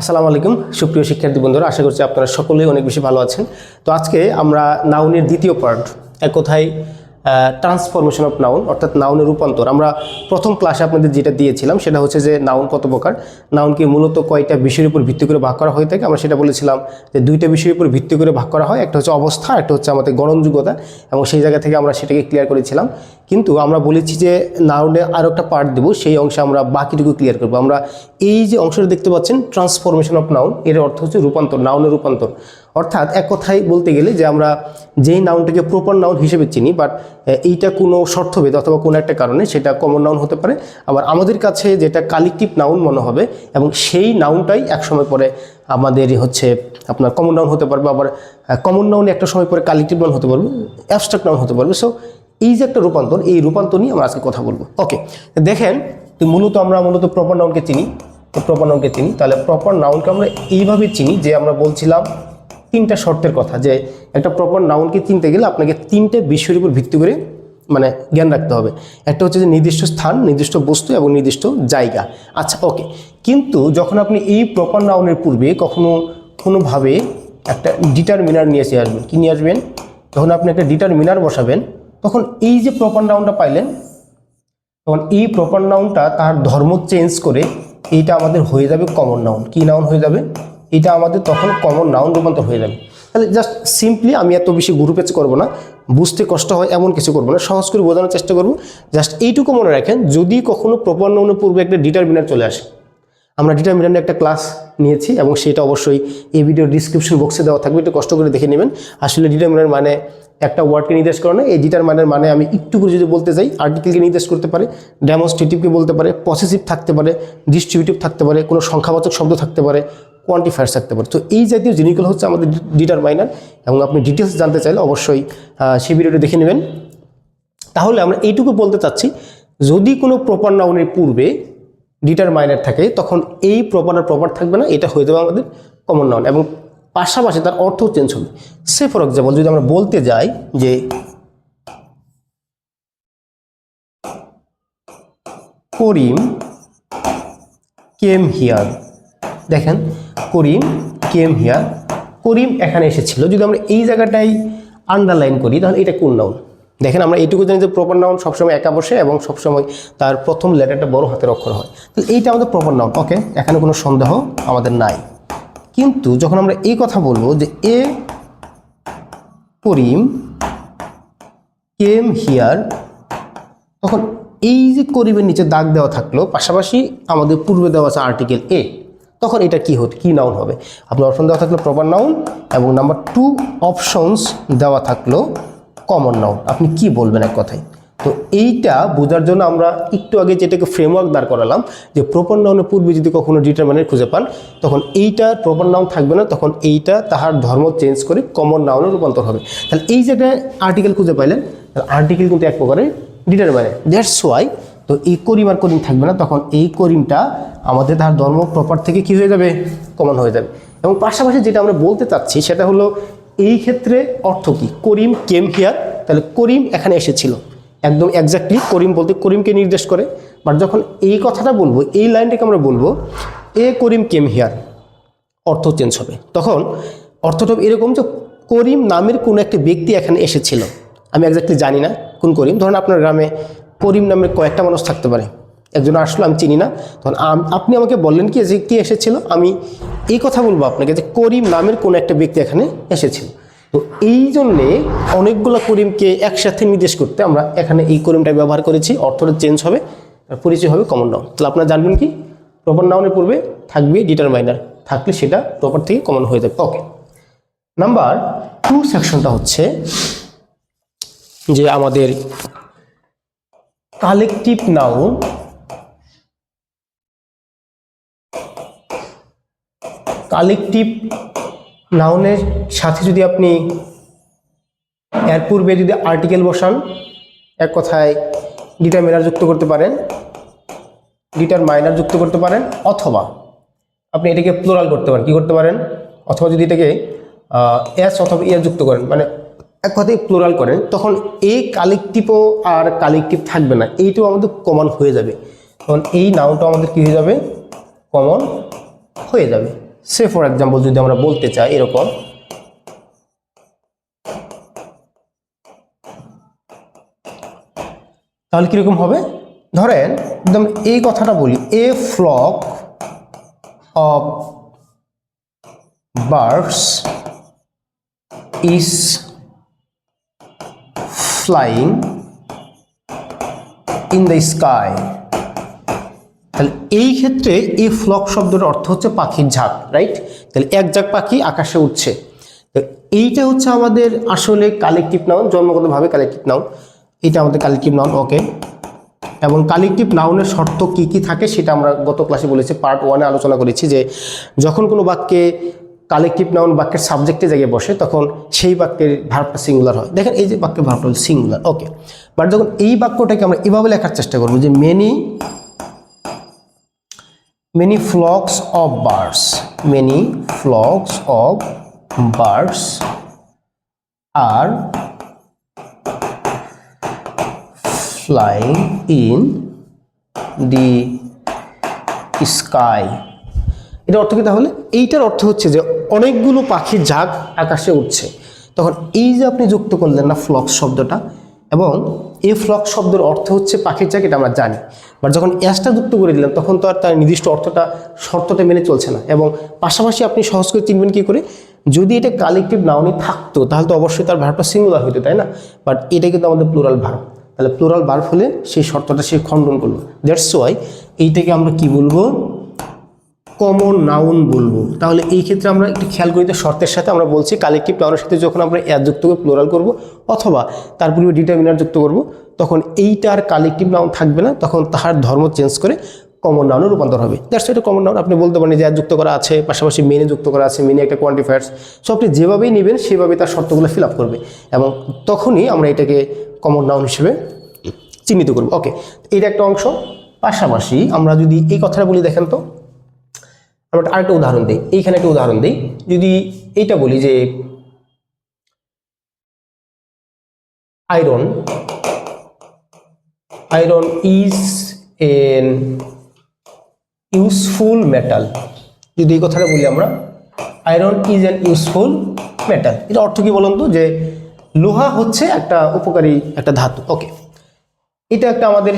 আসসালামু আলাইকুম, সুপ্রিয় শিক্ষার্থী বন্ধুরা, আশা করছি আপনারা সকলেই অনেক বেশি ভালো আছেন। তো আজকে আমরা নাউনের দ্বিতীয় পার্ট, এক কথায় ট্রান্সফরমেশন অফ নাউন অর্থাৎ নাউনের রূপান্তর। আমরা প্রথম ক্লাসে আপনাদের যেটা দিয়েছিলাম, সেটা হচ্ছে যে নাউন কত প্রকার? নাউনকে মূলত কয়টা বিষয়ের উপর ভিত্তি করে ভাগ করা হয়ে থাকে? আমরা সেটা বলেছিলাম যে দুইটা বিষয়ের উপর ভিত্তি করে ভাগ করা হয়, একটা হচ্ছে অবস্থা একটা হচ্ছে আমাদের গ্রহণযোগ্যতা এবং সেই জায়গা থেকে আমরা সেটাকে ক্লিয়ার করেছিলাম। কিন্তু আমরা বলেছি যে নাউনে আরও একটা পার্ট দেবো, সেই অংশে আমরা বাকিটুকু ক্লিয়ার করব। আমরা এই যে অংশটা দেখতে পাচ্ছেন ট্রান্সফরমেশন অফ নাউন এর অর্থ হচ্ছে রূপান্তর নাউনের রূপান্তর। অর্থাৎ এক কথায় বলতে গেলে যে আমরা যেই নাউনটাকে প্রপার নাউন হিসেবে চিনি বাট এইটা কোনো শর্তভেদ অথবা কোনো একটা কারণে সেটা কমন নাউন হতে পারে। আবার আমাদের কাছে যেটা কালেকটিভ নাউন মনে হবে, এবং সেই নাউনটাই একসময় পরে আমাদের হচ্ছে আপনার কমন নাউন হতে পারবে, আবার কমন নাউন একটা সময় পরে কালেকটিভ নাউন হতে পারবে অ্যাবস্ট্রাক্ট নাউন হতে পারবে। সো এই যে একটা রূপান্তর, এই রূপান্তর নিয়ে আমরা আজকে কথা বলব। ওকে দেখেন মূলত আমরা মূলত প্রপার নাউনকে চিনি। প্রপার নাউনকে চিনি। তাহলে প্রপার নাউনকে আমরা এইভাবে চিনি যে আমরা বলছিলাম তিনটা শর্তের কথা, যে একটা প্রপার নাউনকে চিনতে গেলে আপনাকে তিনটে বিষয়ের উপর ভিত্তি করে মানে জ্ঞান রাখতে হবে। একটা হচ্ছে যে নির্দিষ্ট স্থান, নির্দিষ্ট বস্তু এবং নির্দিষ্ট জায়গা। আচ্ছা ওকে কিন্তু যখন আপনি এই প্রপার নাউনের পূর্বে কখনো কোনোভাবে একটা ডিটারমিনার নিয়ে এসে আসবেন, কী নিয়ে আসবেন? যখন আপনি একটা ডিটারমিনার বসাবেন, তখন এই যে প্রপার নাউনটা পাইলেন, তখন এই প্রপার নাউনটা তার ধর্ম চেঞ্জ করে এইটা আমাদের হয়ে যাবে কমন নাউন কি নাউন হয়ে যাবে? এটা আমাদের তখন কমন নাউন রূপান্তর হয়ে যাবে। তাহলে জাস্ট সিম্পলি আমি এত বেশি গুরু পেচ করব না, বুঝতে কষ্ট হয় এমন কিছু করব না, সহজ করে বোঝানোর চেষ্টা করব। জাস্ট এইটুকু মনে রাখেন, যদি কখনো প্রপার নাউনের পূর্বে একটা ডিটারমিনার চলে আসে, আমরা ডিটারমিনার একটা ক্লাস নিয়েছি এবং সেটা অবশ্যই এই ভিডিওর ডিসক্রিপশন বক্সে দেওয়া থাকবে, একটু কষ্ট করে দেখে নেবেন। আসলে ডিটারমিনার মানে একটা ওয়ার্ডকে নির্দেশ করে না, এই ডিটারমিনার মানে আমি একটু করে যদি বলতে যাই আর্টিকেলকে নির্দেশ করতে পারে ডেমনস্ট্রেটিভকে বলতে পারে পসেসিভ থাকতে পারে ডিস্ট্রিবিউটিভ থাকতে পারে, কোনো সংখ্যাবাচক শব্দ থাকতে পারে কোয়ান্টিফায়ার্স থাকতে পারে। তো এই জাতীয় জিনিসগুলো হচ্ছে আমাদের ডিটারমাইনার এবং আপনি ডিটেলস জানতে চাইলে অবশ্যই সেই ভিডিওটা দেখে নেবেন। তাহলে আমরা এইটুকু বলতে চাচ্ছি, যদি কোনো প্রপার নাউনের পূর্বে ডিটারমাইনার থাকে, তখন এই প্রপার আর প্রপার থাকবে না, এটা হয়ে যাবে আমাদের কমন নাউন এবং পাশাপাশি তার অর্থ চেঞ্জ হবে। সে ফর এক্সাম্পল যদি আমরা বলতে যাই যে করিম কেম হিয়ার দেখেন করিম কেম হিয়ার? করিম এখানে এসেছিল। যদি আমরা এই জায়গাটাই আন্ডারলাইন করি, তাহলে এটা কোন নাউন দেখেন, আমরা এইটুকু জানি যে প্রপার নাউন সবসময় একা বসে এবং সবসময় তার প্রথম লেটারটা বড় হাতের অক্ষর হয়। তাহলে এইটা আমাদের প্রপার নাউন ওকে এখানে কোনো সন্দেহ আমাদের নাই। কিন্তু যখন আমরা এই কথা বলব যে এ করিম কেম হিয়ার, তখন এই যে করিমের নিচে দাগ দেওয়া থাকল, পাশাপাশি আমাদের পূর্বে দেওয়া আছে আর্টিকেল এ তখন এটা কি হতো, কি নাউন হবে? আপনার অপশন দেওয়া থাকল প্রপার নাউন এবং নাম্বার টু অপশনস দেওয়া থাকল কমন নাউন আপনি কি বলবেন এক কথায়? তো এইটা বোঝার জন্য আমরা একটু আগে যেটাকে ফ্রেমওয়ার্ক দাঁড় করালাম, যে প্রপার নাউনের পূর্বে যদি কখনো ডিটারমিনেন্ট খুঁজে পান, তখন এইটা প্রপার নাউন থাকবে না, তখন এইটা তাহার ধর্ম চেঞ্জ করে কমন নাউনে রূপান্তর হবে। তাহলে এই জায়গায় আর্টিকেল খুঁজে পাইলেন আর্টিকেল কিন্তু এক প্রকারের ডিটারমাইনার দ্যাটস ওয়াই তো এই করিম আর করিম থাকবে না, তখন এই করিমটা আমাদের তার ধর্ম প্রপার থেকে কি হয়ে যাবে? কমন হয়ে যাবে। এবং পাশাপাশি যেটা আমরা বলতে চাচ্ছি, সেটা হলো এই ক্ষেত্রে অর্থ কি? করিম কেম হিয়ার তাহলে করিম এখানে এসেছিল। একদম এক্স্যাক্টলি করিম বলতে করিমকে নির্দেশ করে। বাট যখন এই কথাটা বলব, এই লাইনটাকে আমরা বলব, এ করিম কেম হিয়ার অর্থ চেঞ্জ হবে। তখন অর্থটা এরকম যে করিম নামের কোনো একটি ব্যক্তি এখানে এসেছিল। আমি একজাক্টলি জানি না কোন করিম, ধরুন আপনার গ্রামে করিম নামের কয়েকটা মানুষ থাকতে পারে। একজন আসলো, আমি চিনি না। তখন আপনি আমাকে বললেন কি, যে কি এসেছিল? আমি এই কথা বলব আপনাকে যে করিম নামের কোনো একটা ব্যক্তি এখানে এসেছিল। তো এই জন্যে অনেকগুলো করিমকে একসাথে নির্দেশ করতে আমরা এখানে এই করিমটা ব্যবহার করেছি। অর্থটা চেঞ্জ হবে আর পরিচয় হবে কমন নাউন তাহলে আপনারা জানবেন কি প্রপার নাউনের পূর্বে থাকবে ডিটারমাইনার থাকলে সেটা প্রপার থেকে কমন হয়ে যাবে। ওকে নাম্বার টু সেকশনটা হচ্ছে যে আমাদের কালেকটিভ নাউন। কালেকটিভ নাউনের সাথে যদি আপনি এর পূর্বে যদি আর্টিকেল বসান, এক কথায় ডিটারমিনার যুক্ত করতে পারেন ডিটার মাইনার যুক্ত করতে পারেন, অথবা আপনি এটাকে প্লোরাল করতে পারেন, কি করতে পারেন? অথবা যদি এটাকে এস অথবা ইয়ার যুক্ত করেন মানে এক কথায় প্লোরাল করেন তখন এই কালেকটিভও আর কালেকটিভ থাকবে না, এইটাও আমাদের কমন হয়ে যাবে। তখন এই নাউনটা আমাদের কী হয়ে যাবে? কমন হয়ে যাবে। সে ফর এক্সাম্পল যদি আমরা বলতে চাই এরকম, তাহলে কীরকম হবে? ধরেন একদম এই কথাটা বলি a flock of birds is flying in the sky তাহলে এই ক্ষেত্রে এই ফ্লক শব্দের অর্থ হচ্ছে পাখির ঝাঁক রাইট তাহলে এক ঝাঁক পাখি আকাশে উঠছে। তো এইটা হচ্ছে আমাদের আসলে কালেকটিভ নাউন জন্মগতভাবে কালেকটিভ নাউন এটা আমাদের কালেকটিভ নাউন ওকে এবং কালেকটিভ নাউনের শর্ত কি কি থাকে সেটা আমরা গত ক্লাসে বলেছি পার্ট ওয়ানে আলোচনা করেছি যে যখন কোনো বাক্যে কালেকটিভ নাউন বাক্যের সাবজেক্টে জায়গায় বসে, তখন সেই বাক্যের ভার্বটা সিঙ্গুলার হয়। দেখেন এই যে বাক্যের ভার্বটা সিঙ্গুলার ওকে বাট যখন এই বাক্যটাকে আমরা এভাবে লেখার চেষ্টা করব যে many many flocks of birds many flocks of birds আর flying in the sky. এটার অর্থ কি তাহলে? এইটার অর্থ হচ্ছে যে অনেকগুলো পাখির ঝাঁক আকাশে উঠছে। তখন এই যে আপনি যুক্ত করলেন না ফ্লক্স শব্দটা, এবং এই ফ্লক শব্দের অর্থ হচ্ছে পাখির ঝাঁক এটা আমরা জানি। বাট যখন অ্যাসটা যুক্ত করে দিলাম তখন তো আর তার নির্দিষ্ট অর্থটা, শর্তটা মেনে চলছে না। এবং পাশাপাশি আপনি সহজ করে চিনবেন কী করে? যদি এটা কালেকটিভ নাউনি থাকতো, তাহলে তো অবশ্যই তার ভার্বটা সিঙ্গুলার হইতো, তাই না? বাট এটা কিন্তু আমাদের প্লুরাল ভার্ব। তাহলে প্লুরাল ভার্ব হলে সেই শর্তটা সে খণ্ডন করল। দ্যাটস ওয়াই এইটাকে আমরা কি বলব? কমন নাউন বলব। তাহলে এই ক্ষেত্রে আমরা একটু খেয়াল করি শর্তের সাথে আমরা বলছি কালেক্টিভ নাউনের সাথে যখন আমরা অ্যাড যুক্ত করে প্লোরাল করব অথবা তার পূর্বে ডিটারমিনার যুক্ত করব, তখন এইটার কালেকটিভ নাউন থাকবে না, তখন তাহার ধর্ম চেঞ্জ করে কমন নাউনে রূপান্তর হবে। দ্যাটস এটা কমন নাউন আপনি বলতে পারেন যে অ্যাড যুক্ত করা আছে, পাশাপাশি মেনে যুক্ত করা আছে মেনে একটা কোয়ান্টিফায়ার্স সো আপনি যেভাবেই নেবেন সেভাবে তার শর্তগুলো ফিল আপ করবে। এবং তখনই আমরা এটাকে কমন নাউন হিসেবে চিহ্নিত করব। ওকে এটা একটা অংশ। পাশাপাশি আমরা যদি এই কথাটা বলি, দেখেন তো আমরা আরেকটা উদাহরণ দিই, এইখানে একটা উদাহরণ দিই, যদি এইটা বলি যে iron iron is an useful metal যদি এই কথাটা বলি আমরা iron is an useful metal এটা অর্থ কি বলুন তো? যে লোহা হচ্ছে একটা উপকারী একটা ধাতু। ওকে এটা একটা আমাদের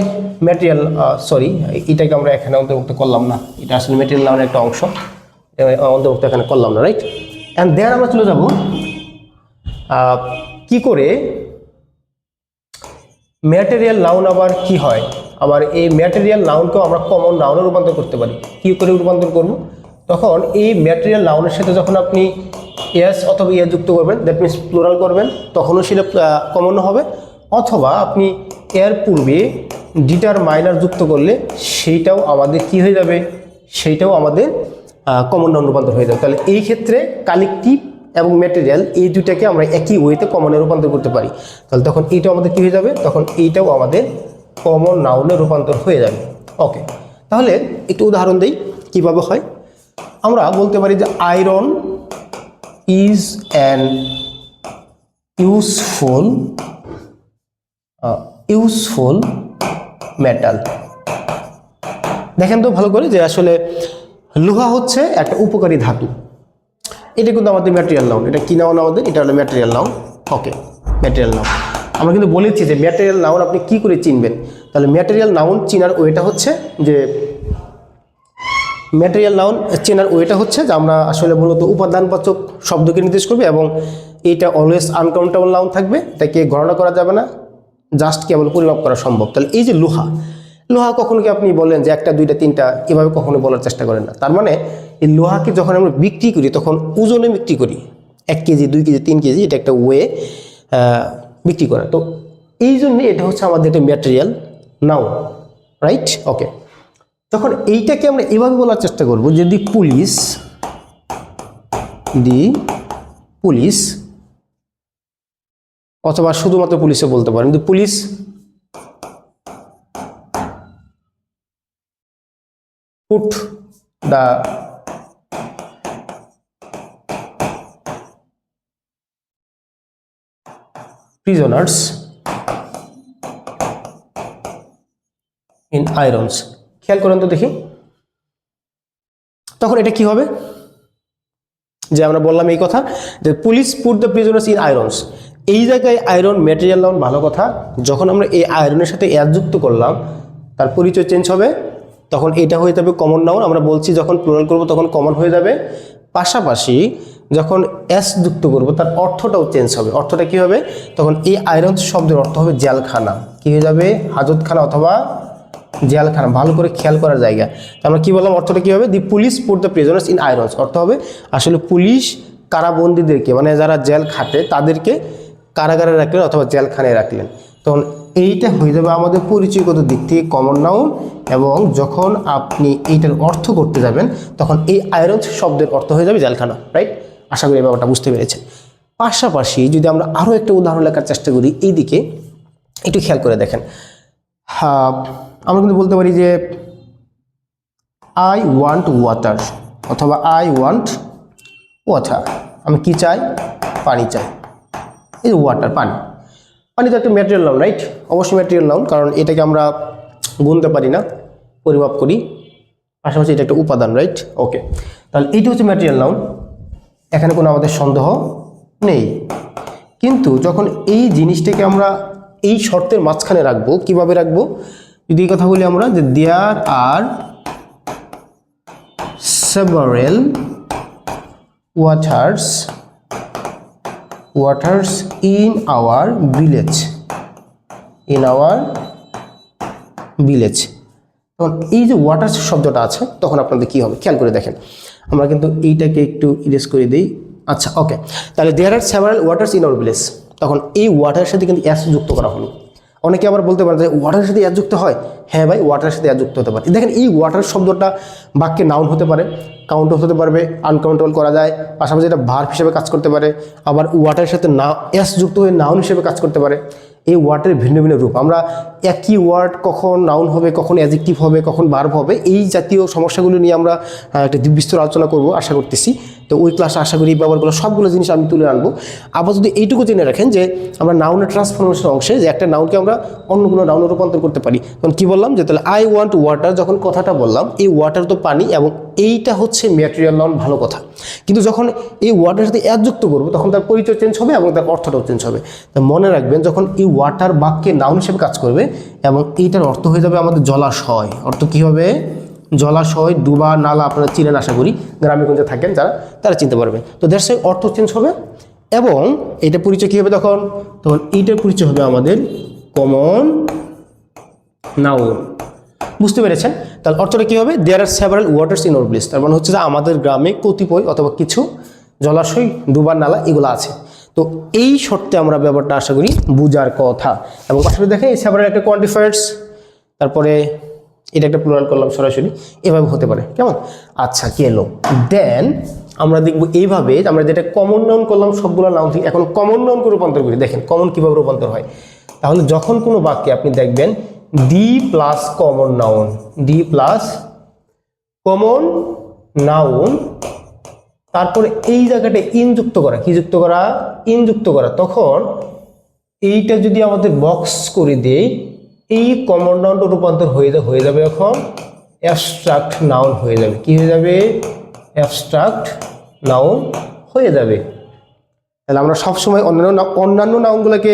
ম্যাটেরিয়াল সরি এটাকে আমরা এখানে অন্তর্ভুক্ত করলাম না। এটা আসলে ম্যাটেরিয়াল নামের একটা অংশ। অন্তর্ভুক্ত এখানে করলাম না রাইট অ্যান্ড দেয়ার আমরা চলে যাব কি করে ম্যাটেরিয়াল নাউন আবার কি হয়? আবার এই ম্যাটেরিয়াল নাউনকেও আমরা কমন নাউনে রূপান্তর করতে পারি। কি করে রূপান্তর করব? তখন এই ম্যাটেরিয়াল নাউনের সাথে যখন আপনি এস অথবা ইয়ে যুক্ত করবেন দ্যাট মিনস প্লোরাল করবেন, তখনও সেটা কমন হবে। অথবা আপনি এর পূর্বে ডিটার মাইনার যুক্ত করলে সেইটাও আমাদের কি হয়ে যাবে? সেইটাও আমাদের কমন নাউন রূপান্তর হয়ে যাবে। তাহলে এই ক্ষেত্রে কালেকটিভ এবং ম্যাটেরিয়াল এই দুইটাকে আমরা একই ওয়েতে কমনে রূপান্তর করতে পারি। তাহলে তখন এইটাও আমাদের কী হয়ে যাবে? তখন এইটাও আমাদের কমন নাউনে রূপান্তর হয়ে যাবে। ওকে তাহলে একটু উদাহরণ দিই, কীভাবে হয়? আমরা বলতে পারি যে iron is an useful useful metal. দেখেন তো ভালো করে যে আসলে লোহা হচ্ছে একটা উপকারী ধাতু। এটা কিন্তু আমাদের ম্যাটেরিয়াল নাউন এটা কি নাউন আমাদের? এটা হলো material noun okay material noun আমরা কিন্তু বলেছি যে ম্যাটেরিয়াল নাউন আপনি কি করে চিনবেন? তাহলে ম্যাটেরিয়াল নাউন চিনার ওয়েটা হচ্ছে যে ম্যাটেরিয়াল নাউন চেনার ওয়েটা হচ্ছে যে আমরা আসলে মূলত উপাদানবাচক শব্দকে নির্দেশ করবে এবং এটা অলওয়েজ আনকাউন্টেবল নাউন থাকবে। এটাকে গণনা করা যাবে না। জাস্ট কেবল পরিমাপ করা সম্ভব। তাহলে এই যে লোহা লোহা কখনো কি আপনি বলেন যে একটা, দুইটা, তিনটা এভাবে কখনো বলার চেষ্টা করেন না? তার মানে এই লোহাকে যখন আমরা বিক্রি করি, তখন ওজনে বিক্রি করি। এক কেজি, দুই কেজি, তিন কেজি, এটা একটা ওয়ে বিক্রি করা। তো এই জন্যে এটা হচ্ছে আমাদের একটা ম্যাটেরিয়াল নাও রাইট ওকে তখন এইটাকে আমরা এভাবে বলার চেষ্টা করব, যদি পুলিশ, দি, পুলিশ অথবা শুধুমাত্র পুলিশে বলতে পারেন। কিন্তু police put the prisoners in irons খেয়াল করেন তো দেখি। তখন এটা কি হবে? যে আমরা বললাম এই কথা, যে police put the prisoners in irons এই জায়গায় আয়রন ম্যাটেরিয়াল নাউন ভালো কথা, যখন আমরা এই আয়রনের সাথে অ্যাড যুক্ত করলাম, তার পরিচয় চেঞ্জ হবে, তখন এটা হয়ে যাবে কমন নাউন আমরা বলছি যখন প্লুরাল করব তখন কমন হয়ে যাবে। পাশাপাশি যখন এস যুক্ত করব, তার অর্থটাও চেঞ্জ হবে। অর্থটা কি হবে? তখন এই আয়রন শব্দের অর্থ হবে জেলখানা। কি হয়ে যাবে? হাজতখানা অথবা জেলখানা। ভালো করে খেয়াল করার জায়গা। তো আমরা কি বললাম? অর্থটা কি হবে? The police put the prisoners in irons অর্থ হবে আসলে পুলিশ কারাবন্দীদেরকে মানে যারা জেল খাটে, তাদেরকে কারাগারে রাখলেন অথবা জেলখানায় রাখলেন। তখন এইটা হয়ে যাবে আমাদের পরিচয়গত দিক থেকে কমন নাউন এবং যখন আপনি এইটার অর্থ করতে যাবেন, তখন এই আয়রন শব্দের অর্থ হয়ে যাবে জেলখানা রাইট আশা করি ব্যাপারটা বুঝতে পেরেছেন। পাশাপাশি যদি আমরা আরও একটা উদাহরণ লেখার চেষ্টা করি এই দিকে একটু খেয়াল করে দেখেন। আমরা কিন্তু বলতে পারি যে আই ওয়ান্ট ওয়াটার অথবা আই ওয়ান্ট ওয়াটার আমি কি চাই? পানি চাই। যে ওয়াটার পানি। পানি তো একটা ম্যাটেরিয়াল নাউন রাইট অবশ্যই ম্যাটেরিয়াল নাউন কারণ এটাকে আমরা গুনতে পারি না, পরিমাপ করি। পাশাপাশি এটা একটা উপাদান রাইট ওকে তাহলে এইটা হচ্ছে ম্যাটেরিয়াল নাউন এখানে কোনো আমাদের সন্দেহ নেই। কিন্তু যখন এই জিনিসটাকে আমরা এই শর্তের মাঝখানে রাখব, কীভাবে রাখব? যদি এই কথা বলি আমরা যে there are several waters waters in our village in our village তখন এই যে ওয়াটার শব্দটা আছে, তখন আপনাদের কি হবে? খেয়াল করে দেখেন। আমরা কিন্তু এইটাকে একটু ইরেজ করে দিই। আচ্ছা ওকে তাহলে there are several waters in our village তখন এই ওয়াটারের সাথে কিন্তু অ্যাস যুক্ত করা হলো। অনেকে আবার বলতে পারে যে ওয়াটারের সাথে যুক্ত হয়। হ্যাঁ ভাই ওয়াটারের সাথে যুক্ত হতে পারে। দেখেন, এই ওয়াটার শব্দটা বাক্যে নাউন হতে পারে কাউন্ট হতে পারবে আনকাউন্টেবল করা যায়, পাশাপাশি এটা ভার্ব হিসেবে কাজ করতে পারে, আবার ওয়াটারের সাথে না এস যুক্ত হয়ে নাউন হিসেবে কাজ করতে পারে। এই ওয়ার্ডের ভিন্ন ভিন্ন রূপ। আমরা একই ওয়ার্ড কখন নাউন হবে, কখন অ্যাজেক্টিভ হবে, কখন ভার্ব হবে, এই জাতীয় সমস্যাগুলো নিয়ে আমরা একটা বিস্তর আলোচনা করব, আশা করতেছি। তো ওই ক্লাসে আশা করি ব্যাপারগুলো সবগুলো জিনিস আমি তুলে আনব। আবার যদি এইটুকু জেনে রাখেন যে আমরা নাউনের ট্রান্সফরমেশন অংশে যে একটা নাউনকে আমরা অন্য কোনো নাউনে রূপান্তর করতে পারি। তখন কি বললাম যে তাহলে আই ওয়ান্ট ওয়াটার যখন কথাটা বললাম, এই ওয়াটার তো পানি এবং এইটা হচ্ছে ম্যাটেরিয়াল নাউন ভালো কথা। কিন্তু যখন এই ওয়াটার সাথে যুক্ত করব, তখন তার পরিচয় চেঞ্জ হবে এবং তার অর্থটাও চেঞ্জ হবে। তা মনে রাখবেন, যখন এই ওয়াটার বাক্যে নাউন হিসেবে কাজ করবে এবং এইটার অর্থ হয়ে যাবে আমাদের জলাশয়। অর্থ কী হবে? জলাশয় ডুবা নালা আপনারা চিনেন আশা করি গ্রামে গঞ্জে থাকেন যারা, তারা চিনতে পারবে তো দেশের অর্থ চেঞ্জ হবে এবং এটা পরিচয় কী হবে তখন? তখন এইটার পরিচয় হবে আমাদের কমন নাউন বুঝতে পেরেছেন? তাহলে অর্থটা কী হবে? There are several waters in ওর তার মানে হচ্ছে যে আমাদের গ্রামে কতিপয় অথবা কিছু জলাশয় ডুবার নালা এগুলো আছে। তো এই শর্তে আমরা ব্যাপারটা আশা করি বুজার কথা। এবং পাশাপাশি দেখেন এই সেভারাল একটা কোয়ান্টিফায়ার্স তারপরে এটা একটা প্লুরাল করলাম সরাসরি, এভাবে হতে পারে। কেমন? আচ্ছা কি এলো? দেন আমরা দেখব এইভাবে আমরা যেটা কমন নাউন করলাম সবগুলো নাউন থেকে এখন কমন নাউনকে রূপান্তর করি। দেখেন কমন কীভাবে রূপান্তর হয়? তাহলে যখন কোনো বাক্যে আপনি দেখবেন the plus common noun the plus common noun তারপরে এই জায়গাটা ইন যুক্ত করা, কি যুক্ত করা? ইন যুক্ত করা। তখন এইটা যদি আমাদের বক্স করে দেই এই কমন নাউনটা রূপান্তর হয়ে যাবে হয়ে যাবে এখন অ্যাবস্ট্রাক্ট নাউন হয়ে যাবে। কি হয়ে যাবে? অ্যাবস্ট্রাক্ট নাউন হয়ে যাবে। তাহলে আমরা সবসময় অন্যান্য অন্যান্য নাউনগুলোকে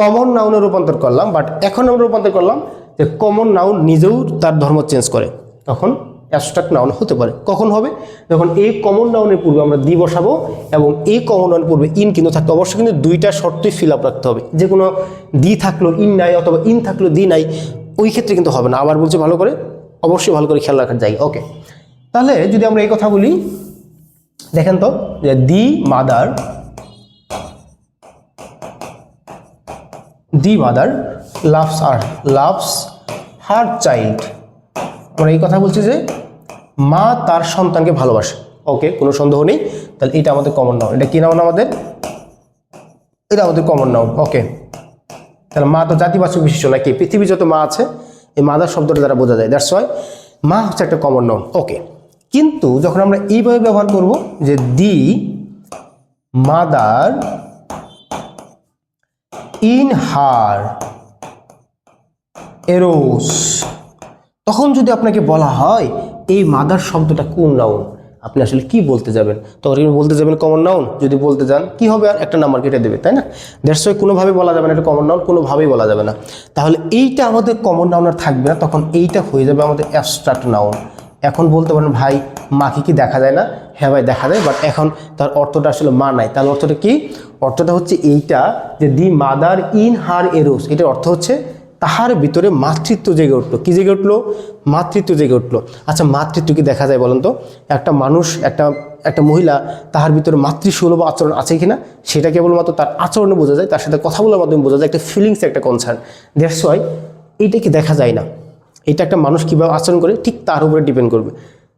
কমন নাউনে রূপান্তর করলাম বাট এখন আমরা রূপান্তর করলাম যে কমন নাউন নিজেও তার ধর্ম চেঞ্জ করে। তখন অ্যাবস্ট্রাক্ট নাউন হতে পারে। কখন হবে? যখন এই কমন নাউনের পূর্বে আমরা দি বসাবো এবং এই কমন নাউনের পূর্বে ইন কিন্তু থাকতে অবশ্যই কিন্তু দুইটা শর্তই ফিল আপ রাখতে হবে। যে কোনো দি থাকল ইন নাই অথবা ইন থাকল দি নাই, ওই ক্ষেত্রে কিন্তু হবে না। আবার বলছে ভালো করে, অবশ্যই ভালো করে খেয়াল রাখার জায়গা। ওকে তাহলে যদি আমরা এই কথা বলি, দেখেন তো, যে the mother the mother loves her, loves her child. আমরা এই কথা বলছি যে মা তার সন্তানকে ভালোবাসে। ওকে, কোনো সন্দেহ নেই। তাহলে এটা আমাদের কমন নাউন এটা কি নাউন আমাদের? এটা আমাদের কমন নাউন ওকে। তাহলে মা তো জাতিবাচক বিশিষ্ট নাকি পৃথিবী যত মা আছে, এই মাদার শব্দটা দ্বারা বোঝা যায় দ্যাটস ওয়াই মা হচ্ছে একটা কমন নাউন ওকে। কিন্তু যখন আমরা এইভাবে ব্যবহার করব যে the mother in her errors তখন যদি আপনাকে বলা হয়, এই মাদার শব্দটা কোন নাউন আপনি আসলে কি বলতে যাবেন? তখন আপনি বলতে যাবেন কমন নাউন যদি বলতে যান, কি হবে? আর একটা নাম্বার কেটে দেবে, তাই না? ওয়াই কোনোভাবে বলা যাবে না এটা কমন নাউন কোনোভাবেই বলা যাবে না। তাহলে এইটা আমাদের কমন নাউন আর থাকবে না, তখন এইটা হয়ে যাবে আমাদের অ্যাবস্ট্রাক্ট নাউন এখন বলতে পারেন, ভাই, মাকে কি দেখা যায় না? হ্যাঁ ভাই, দেখা যায় বাট এখন তার অর্থটা আসলে মা নাই। তার অর্থটা কি? অর্থটা হচ্ছে এইটা যে, the mother in her errors. এটার অর্থ হচ্ছে তাহার ভিতরে মাতৃত্ব জেগে উঠল। কি জেগে উঠল? মাতৃত্ব জেগে উঠল। আচ্ছা মাতৃত্ব কি দেখা যায় বলেন তো? একটা মানুষ, একটা একটা মহিলা তাহার ভিতরে মাতৃসুলভ আচরণ আছে কিনা? সেটা কেবলমাত্র তার আচরণে বোঝা যায়, তার সাথে কথা বলার মাধ্যমে বোঝা যায়, একটা ফিলিংস একটা কনসার্ন দ্যাটস ওয়াই এইটা কি দেখা যায় না? এটা একটা মানুষ কীভাবে আচরণ করে? ঠিক তার উপরে ডিপেন্ড করবে।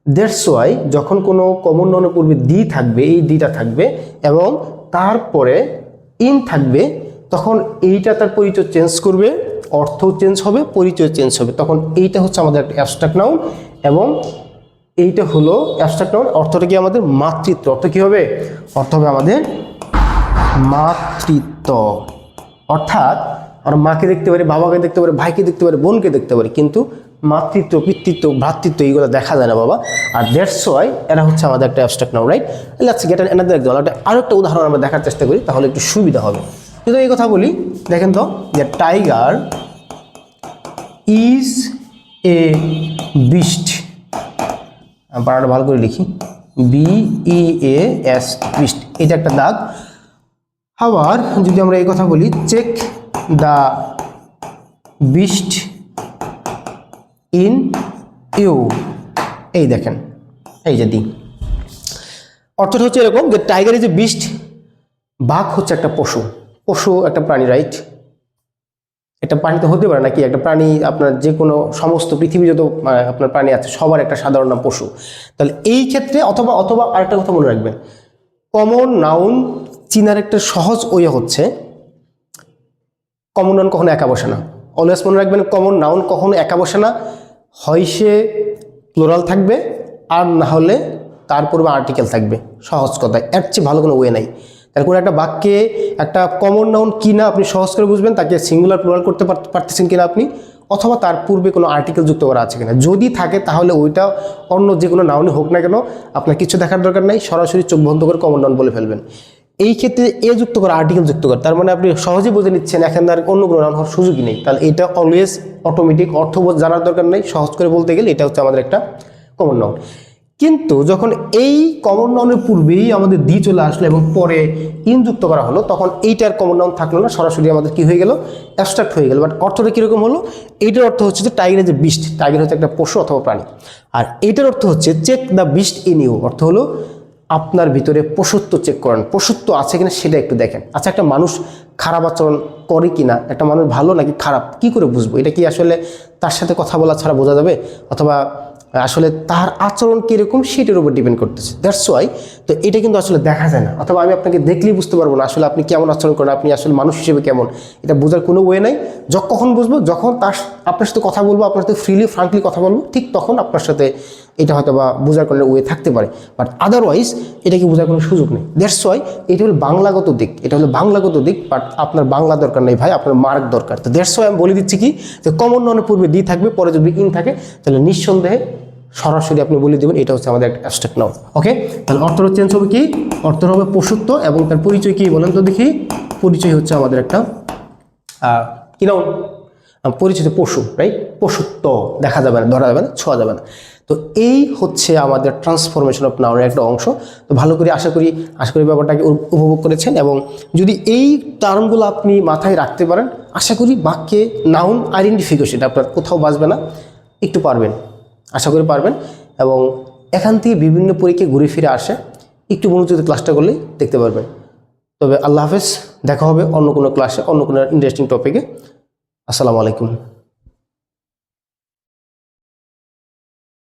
দ্যাটস ওয়াই যখন কোনো কমন ননের পূর্বে দি থাকবে, এই দিটা থাকবে এবং তারপরে ইন থাকবে, তখন এইটা তার পরিচয় চেঞ্জ করবে। অর্থ চেঞ্জ হবে, পরিচয় চেঞ্জ হবে। তখন এইটা হচ্ছে আমাদের একটা অ্যাবস্ট্রাক্ট নাউন এবং এইটা হলো অ্যাবস্ট্রাক্ট নাউন অর্থটা কি আমাদের? মাতৃত্ব। অর্থ কি হবে? অর্থ হবে আমাদের মাতৃত্ব। অর্থাৎ আমরা মাকে দেখতে পারি, বাবাকে দেখতে পারি, ভাইকে দেখতে পারি, বোনকে দেখতে পারি, কিন্তু মাতৃত্ব, পিতৃত্ব, ভ্রাতৃত্ব এইগুলো দেখা যায় না বাবা। আর দ্যাটস ওয়াই এরা হচ্ছে আমাদের একটা abstract noun right let's get একটা আরও একটা উদাহরণ আমরা দেখার চেষ্টা করি, তাহলে একটু সুবিধা হবে। কিন্তু এই কথা বলি, দেখেন তো, যে টাইগার ইজ এ বিস্ট পাড়াটা ভালো করে লিখি। B E A S beast এটা একটা দাগ। আবার যদি আমরা এই কথা বলি check the beast in you এই দেখেন, এই যে দি অর্থটা হচ্ছে এরকম যে টাইগারের যে বিস্ট বাঘ হচ্ছে একটা পশু। পশু, একটা প্রাণী রাইট এটা প্রাণী তো হতে পারে নাকি? একটা প্রাণী, আপনার যে কোনো সমস্ত পৃথিবী যত আপনার প্রাণী আছে, সবার একটা সাধারণ নাম পশু। তাহলে এই ক্ষেত্রে অথবা অথবা আরেকটা কথা মনে রাখবেন। কমন নাউন চিনার একটা সহজ ওয়ে হচ্ছে কমন নাউন কখনো একা বসে না। অলওয়েজ মনে রাখবেন কমন নাউন কখনো একা বসে না। হয় সে প্লোরাল থাকবে, আর না হলে তার পূর্বে আর্টিকেল থাকবে। সহজ কথায় এর চেয়ে ভালো কোনো ওয়ে নাই। তার কোনো একটা বাক্যে একটা কমন নাউন কি না আপনি সহজ করে বুঝবেন, তাকে সিঙ্গুলার প্লোরাল করতে পার- পারতেছেন কিনা আপনি, অথবা তার পূর্বে কোনো আর্টিকেল যুক্ত করা আছে কিনা। যদি থাকে তাহলে ওইটা অন্য যে কোনো নাউনই হোক না কেন, আপনার কিছু দেখার দরকার নাই, সরাসরি চোখ বন্ধ করে কমন নাউন বলে ফেলবেন। এই ক্ষেত্রে এ যুক্ত করা আর্টিকেল যুক্ত করা, তার মানে আপনি সহজেই বুঝে নিচ্ছেন এখানে আর অন্য কোনো নাম হওয়ার সুযোগই নেই। তাহলে এটা অলওয়েজ অটোমেটিক অর্থবোধ জানার দরকার নেই, সহজ করে বলতে গেলে এটা হচ্ছে আমাদের একটা কমন নাউন কিন্তু যখন এই কমন নাউনের পূর্বেই আমাদের দি চলে আসলো এবং পরে ইন যুক্ত করা হলো, তখন এইটার কমন নাউন থাকল না, সরাসরি আমাদের কি হয়ে গেল? অ্যাবস্ট্রাক্ট হয়ে গেল। বাট অর্থটা কীরকম হলো? এইটার অর্থ হচ্ছে যে টাইগারের যে বিস্ট টাইগার হচ্ছে একটা পশু অথবা প্রাণী। আর এইটার অর্থ হচ্ছে check the beast in you অর্থ হলো আপনার ভিতরে পশুত্ব চেক করেন। পশুত্ব আছে কিনা সেটা একটু দেখেন। আচ্ছা একটা মানুষ খারাপ আচরণ করে কি না একটা মানুষ ভালো নাকি খারাপ? কি করে বুঝব? এটা কি আসলে তার সাথে কথা বলা ছাড়া বোঝা যাবে? অথবা আসলে তার আচরণ কীরকম সেটির উপর ডিপেন্ড করতেছে। দ্যাটস ওয়াই তো এটা কিন্তু আসলে দেখা যায় না। অথবা আমি আপনাকে দেখলেই বুঝতে পারব না আসলে আপনি কেমন আচরণ করেন, আপনি আসলে মানুষ হিসেবে কেমন। এটা বোঝার কোনো ওয়ে নাই। যখন কখন বুঝব? যখন তার, আপনার সাথে কথা বলব, আপনার সাথে ফ্রিলি ফ্রাঙ্কলি কথা বলব, ঠিক তখন আপনার সাথে এটা হয়তো বা বোঝার কোনো ওয়ে থাকতে পারে। বাট আদারওয়াইজ এটাকে বোঝার কোনো সুযোগ নেই। দ্যাটস ওয়াই এটা হলো বাংলাগত দিক। এটা হলো বাংলাগত দিক বাট আপনার বাংলা দরকার নেই ভাই আপনার মার্ক দরকার। তো দ্যাটস ওয়াই আমি বলে দিচ্ছি কি যে কমন ননের পূর্বে দি থাকবে পরে যদি ইন থাকে তাহলে নিঃসন্দেহে সরাসরি আপনি বলে দেবেন এটা হচ্ছে আমাদের একটা অ্যাবস্ট্রাক্ট নাউন ওকে তাহলে অর্থর চেঞ্জ হবে কি? অর্থ হবে পশুত্ব এবং তার পরিচয় কি বলেন তো দেখি? পরিচয় হচ্ছে আমাদের একটা আহ, কি নাউন আহ, পরিচিত পশু রাইট পশুত্ব দেখা যাবে না, ধরা যাবে না, ছোঁয়া যাবে না। তো এই হচ্ছে আমাদের ট্রান্সফরমেশন অফ নাউনের একটা অংশ। তো ভালো করে আশা করি আশা করি ব্যাপারটাকে উপ- উপভোগ করেছেন এবং যদি এই টার্মগুলো আপনি মাথায় রাখতে পারেন, আশা করি বাক্যে নাউন আইডেন্টিফিকেশন আপনার কোথাও বাঁচবে না। একটু পারবেন, আশা করি পারবেন এবং এখান থেকে বিভিন্ন পরীক্ষা ঘুরে ফিরে আসে। একটু মনোযোগের ক্লাসটা করলেই দেখতে পারবেন। তবে আল্লাহ হাফেজ, দেখা হবে অন্য কোনো ক্লাসে অন্য কোনো ইন্টারেস্টিং টপিকে আসসালামু আলাইকুম।